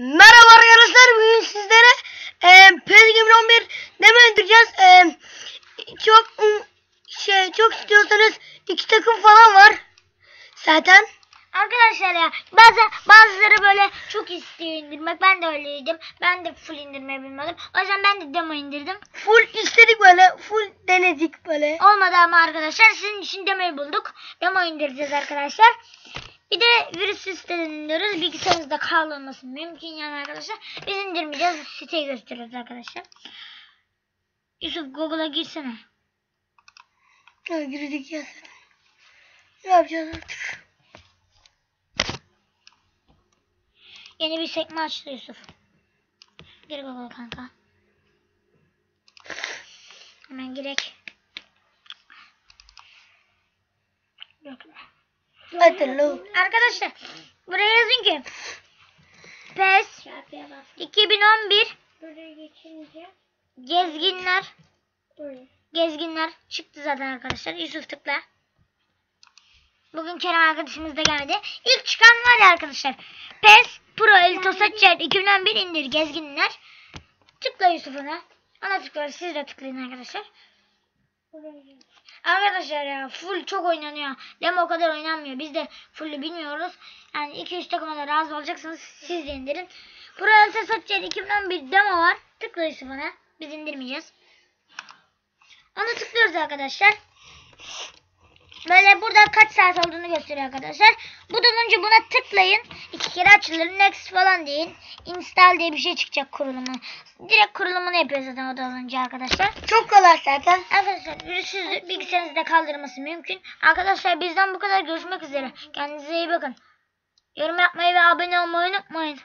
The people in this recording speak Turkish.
Merhaba arkadaşlar bugün sizlere e, PES 2011 deme öldüreceğiz. E, çok um, şey çok istiyorsanız iki takım falan var. Zaten Arkadaşlar ya bazı bazıları böyle çok istiyor indirmek. Ben de öyleydim. Ben de full indirmeyi bilmiyordum. O yüzden ben de demo indirdim. full istedik böyle full denedik böyle. Olmadı ama arkadaşlar sizin için demoyu bulduk. Demo indireceğiz arkadaşlar. Bir de virüs siteden indiriyoruz. Bilgisayarınızda kaldırması mümkün yani arkadaşlar. Biz indirmeyeceğiz. Siteyi gösteriyoruz arkadaşlar. Yusuf Google'a girsene. Ha, girdik ya. Ne yapacağız artık? Yeni bir sekme açtı Yusuf. Gir Google'a kanka. Hemen girek. Lo. Arkadaşlar buraya yazın ki PES 2011 Gezginler Gezginler çıktı zaten arkadaşlar. Yusuf tıkla. Bugün Kerem arkadaşımız da geldi. İlk çıkan var ya arkadaşlar. PES Pro Elite Satcher 2011 indir Gezginler. Tıkla Yusuf ona. Ona tıkla. Siz de tıklayın arkadaşlar. Arkadaşlar ya full çok oynanıyor. Demo o kadar oynanmıyor. Biz de full'ü bilmiyoruz. Yani 2-3 takıma razı olacaksınız. Siz de indirin. Elite Satcher 2011 demo var. Tıkla Yusuf ona. Biz indirmeyeceğiz. Onu tıklıyoruz arkadaşlar. Böyle burada kaç saat olduğunu gösteriyor arkadaşlar. Buradan önce buna tıklayın. Kere açılır. Next falan deyin. Install diye bir şey çıkacak kurulumu. Direkt kurulumunu yapıyor zaten o da önce arkadaşlar. Çok kolay zaten. Arkadaşlar virüsüz bilgisayarınızda kaldırması mümkün. Arkadaşlar bizden bu kadar görüşmek üzere. Kendinize iyi bakın. Yorum yapmayı ve abone olmayı unutmayın.